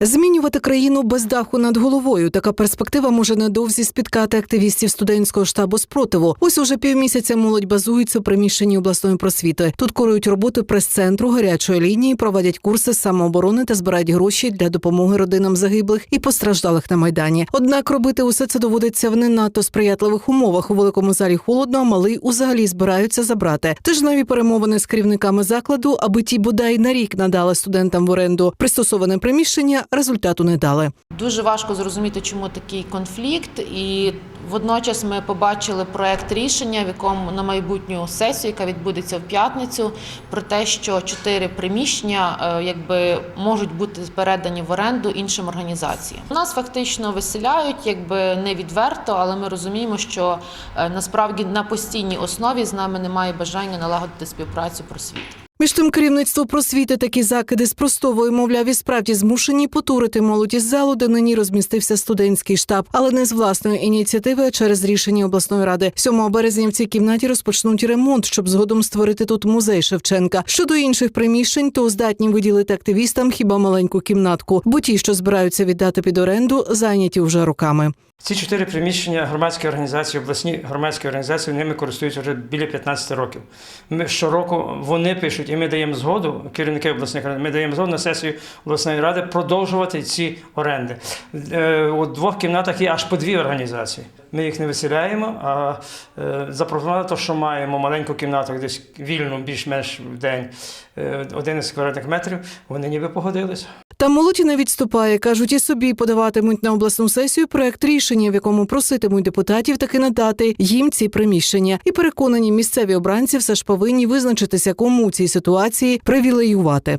Змінювати країну без даху над головою. Така перспектива може недовзі спіткати активістів студентського штабу спротиву. Ось уже півмісяця молодь базується у приміщенні обласної просвіти. Тут курують роботи прес-центру гарячої лінії, проводять курси самооборони та збирають гроші для допомоги родинам загиблих і постраждалих на майдані. Однак робити усе це доводиться в не надто сприятливих умовах. У великому залі холодно, а малий узагалі збираються забрати. Тижневі перемовини з керівниками закладу, аби ті бодай на рік надали студентам в оренду пристосоване приміщення. Результату не дали. Дуже важко зрозуміти, чому такий конфлікт, і водночас ми побачили проект рішення, в якому на майбутню сесію, яка відбудеться в п'ятницю, про те, що чотири приміщення е, якби можуть бути передані в оренду іншим організаціям. Нас фактично виселяють, якби не відверто, але ми розуміємо, що е, насправді на постійній основі з нами немає бажання налагодити співпрацю просвіти. Між тим керівництво просвіти такі закиди спростовує, мовляв, і справді змушені потурити молодь із залу, де нині розмістився студентський штаб, але не з власної ініціативи, а через рішення обласної ради. 7 березня в цій кімнаті розпочнуть ремонт, щоб згодом створити тут музей Шевченка. Щодо інших приміщень, то здатні виділити активістам хіба маленьку кімнатку, бо ті, що збираються віддати під оренду, зайняті вже роками. Ці чотири приміщення громадської організації, обласні громадські організації, ними користуються вже біля 15 років. Ми щороку вони пишуть, і ми даємо згоду, керівники обласних рад, ми даємо згоду на сесію обласної ради продовжувати ці оренди. Е, У двох кімнатах є аж по дві організації. Ми їх не виселяємо, а е, запропонували те, що маємо маленьку кімнату, десь вільну, більш-менш в день, е, 11 квадратних метрів. Вони ніби погодилися. Та молодь і не відступає. кажуть, і собі подаватимуть на обласну сесію проект рішення, в якому проситимуть депутатів таки надати їм ці приміщення. І переконані місцеві обранці все ж повинні визначитися, кому у цій ситуації привілеювати.